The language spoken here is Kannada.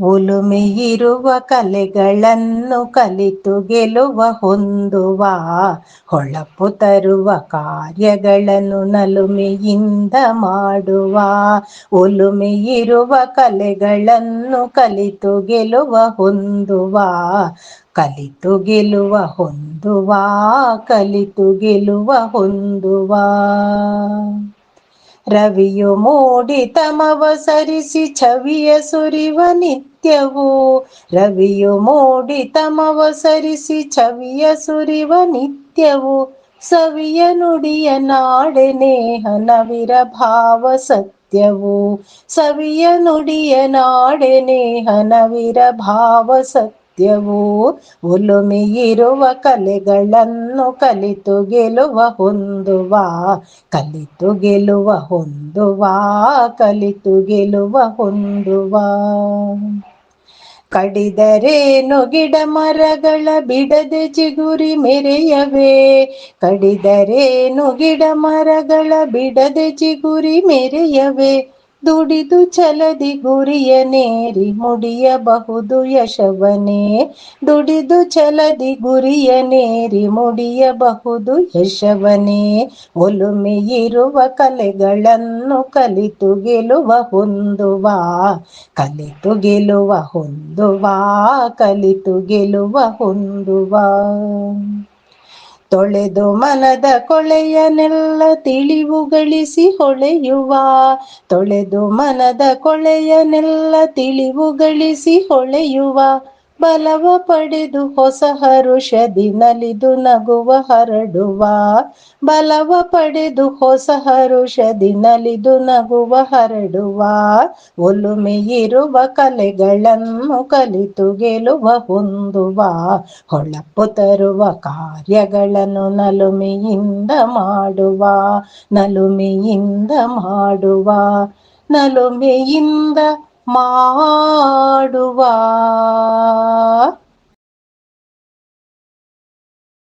ಒಲುಮೆಯಿರುವ ಕಲೆಗಳನ್ನು ಕಲಿತು ಗೆಲುವ ಹೊಂದುವ, ಹೊಳಪು ತರುವ ಕಾರ್ಯಗಳನ್ನು ನಲುಮೆಯಿಂದ ಮಾಡುವ ಒಲುಮೆಯಿರುವ ಕಲೆಗಳನ್ನು ಕಲಿತು ಗೆಲುವ ಹೊಂದುವ, ಕಲಿತು ಗೆಲುವ ಹೊಂದುವ, ಕಲಿತು ಗೆಲುವ ಹೊಂದುವ. ರವಿಯು ಮೂಡಿ ತಮವ ಸರಿಸಿ ಛವಿಯ ಸುರಿವ ನಿತ್ಯವು. ರವಿಯು ಮೂಡಿ ತಮವ ಸರಿಸಿ ಛವಿಯ ಸುರಿವ ನಿತ್ಯವು. ಸವಿಯ ನುಡಿಯ ನಾಡೆ ನೇಹ ನವಿರ ಭಾವ ಸತ್ಯವು. ಸವಿಯ ನುಡಿಯ ನಾಡೆ ನೇಹ ನವಿರ ಭಾವ ಸತ್ಯವು ಒಲುಮೆಯಿರುವ ಕಲೆಗಳನ್ನು ಕಲಿತು ಗೆಲುವ ಹೊಂದುವ, ಕಲಿತು ಗೆಲುವ ಹೊಂದುವ, ಕಲಿತು ಗೆಲುವ ಹೊಂದುವ. ಕಡಿದರೇನು ಗಿಡ ಮರಗಳ ಬಿಡದೆ ಚಿಗುರಿ ಮೆರೆಯವೆ ಕಡಿದರೇನು ಗಿಡ ಮರಗಳ ಬಿಡದೆ ಚಿಗುರಿ ಮೆರೆಯವೆ. ದುಡಿದು ಚಲದಿ ಗುರಿಯ ನೇರಿ ಮುಡಿಯಬಹುದು ಯಶವನೇ. ದುಡಿದು ಛಲದಿ ಗುರಿಯ ನೇರಿ ಮುಡಿಯಬಹುದು ಯಶವನೇ. ಒಲುಮೆಯಿರುವ ಕಲೆಗಳನ್ನು ಕಲಿತು ಗೆಲುವ ಹೊಂದುವ, ಕಲಿತು ಗೆಲುವ ಹೊಂದುವ, ಕಲಿತು ಗೆಲುವ ಹೊಂದುವ. ತೊಳೆದು ಮನದ ಕೊಳೆಯನೆಲ್ಲ ತಿಳಿವು ಗಳಿಸಿ ಹೊಳೆಯುವ. ತೊಳೆದು ಮನದ ಕೊಳೆಯನೆಲ್ಲ ತಿಳಿವು ಗಳಿಸಿ ಹೊಳೆಯುವ. ಬಲವ ಪಡೆದು ಹೊಸ ಹರುಷದಿ ನಲಿದು ನಗುವ ಹರಡುವ. ಬಲವ ಪಡೆದು ಹೊಸ ಹರುಷದಿ ನಲಿದು ನಗುವ ಹರಡುವ. ಒಲುಮೆಯಿರುವ ಕಲೆಗಳನ್ನು ಕಲಿತು ಗೆಲುವ ಹೊಂದುವ. ಹೊಳಪು ತರುವ ಕಾರ್ಯಗಳನ್ನು ನಲುಮೆಯಿಂದ ಮಾಡುವ. ನಲುಮೆಯಿಂದ ಮಾಡುವ. ನಲುಮೆಯಿಂದ ಮಾಡುವ.